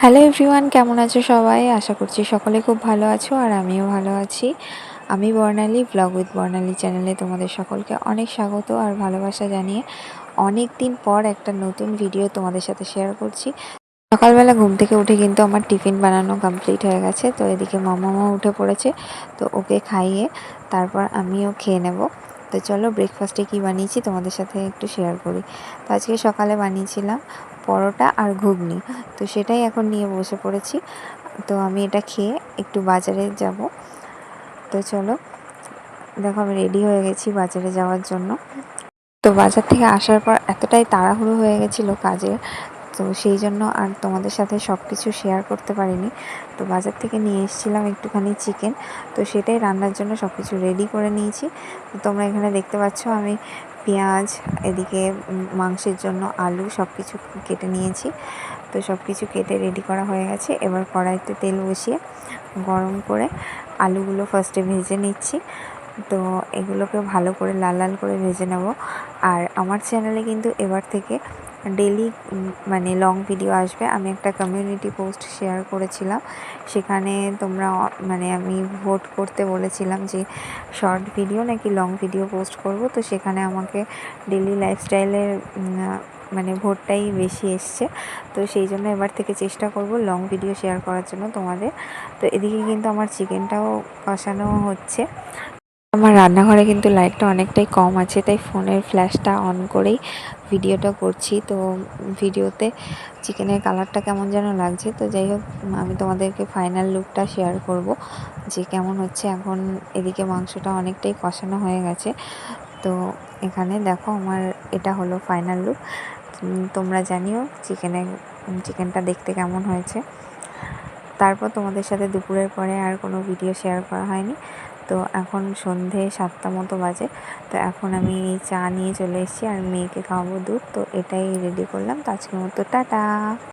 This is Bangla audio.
হ্যালো এভরিওয়ান কেমন আছো সবাই? আশা করছি সকলে খুব ভালো আছো আর আমিও ভালো আছি। আমি বর্ণালী ব্লগ উইথ বর্ণালী চ্যানেলে তোমাদের সকলকে অনেক স্বাগত আর ভালোবাসা জানিয়ে অনেক দিন পর একটা নতুন ভিডিও তোমাদের সাথে শেয়ার করছি। সকালবেলা ঘুম থেকে উঠে কিন্তু আমার টিফিন বানানো কমপ্লিট হয়ে গেছে, তো এদিকে মামাও উঠে পড়েছে, তো ওকে খাইয়ে তারপর আমিও খেয়ে নেব। তো চলো ব্রেকফাস্টে কি বানিয়েছি তোমাদের সাথে একটু শেয়ার করি। তো আজকে সকালে বানিয়েছিলাম পরোটা আর ঘুগনি। তো সেটাই এখন নিয়ে বসে পড়েছি। তো আমি এটা খেয়ে একটু বাজারে যাব। তো চলো, দেখো আমি রেডি হয়ে গেছি বাজারে যাওয়ার জন্য। তো বাজার থেকে আসার পর এতটাই তাড়াহুড়ো হয়ে গেছিল কাজের তো সেই জন্য আর তোমাদের সাথে সব কিছু শেয়ার করতে পারিনি। তো বাজার থেকে নিয়ে এসেছিলাম একটুখানি চিকেন তো সেটাই রান্নার জন্য সব কিছু রেডি করে নিয়েছি। তো তোমরা এখানে দেখতে পাচ্ছ আমি পেঁয়াজ, এদিকে মাংসের জন্য আলু সব কিছু কেটে নিয়েছি। তো সব কিছু কেটে রেডি করা হয়ে গেছে। এবার কড়াইতে তেল বসিয়ে গরম করে আলুগুলো ফার্স্টে ভেজে নিচ্ছি। তো এগুলোকে ভালো করে লাল লাল করে ভেজে নেব। আর আমার চ্যানেলে কিন্তু এবার থেকে ডেলি মানে লং ভিডিও আসবে। আমি একটা কমিউনিটি পোস্ট শেয়ার করেছিলাম। সেখানে তোমরা মানে আমি ভোট করতে বলেছিলাম যে শর্ট ভিডিও নাকি লং ভিডিও পোস্ট করব? তো সেখানে আমাকে ডেলি লাইফস্টাইলের মানে ভোটটাই বেশি এসছে। তো সেই জন্য এবার থেকে চেষ্টা করব লং ভিডিও শেয়ার করার জন্য তোমাদের। তো এদিকে কিন্তু আমার চিকেনটাও কষানো হচ্ছে। আমার রান্নাঘরে কিন্তু লাইটটা অনেকটাই কম আছে, তাই ফোনের ফ্ল্যাশটা অন করেই ভিডিওটা করছি। তো ভিডিওতে চিকেনের কালারটা কেমন যেন লাগছে। তো যাই হোক, আমি তোমাদেরকে ফাইনাল লুকটা শেয়ার করব যে কেমন হচ্ছে। এখন এদিকে মাংসটা অনেকটাই কষানো হয়ে গেছে। তো এখানে দেখো আমার এটা হলো ফাইনাল লুক। তোমরা জানিও চিকেনের চিকেনটা দেখতে কেমন হয়েছে। তারপর তোমাদের সাথে দুপুরের পরে আর কোনো ভিডিও শেয়ার করা হয়নি। তো এখন সন্ধে সাতটা মতো বাজে। তো এখন আমি চা নিয়ে চলে এসেছি আর মেয়েকে খাওয়াবো দুধ। তো এটাই রেডি করলাম। তো আজকের মতো টাটা।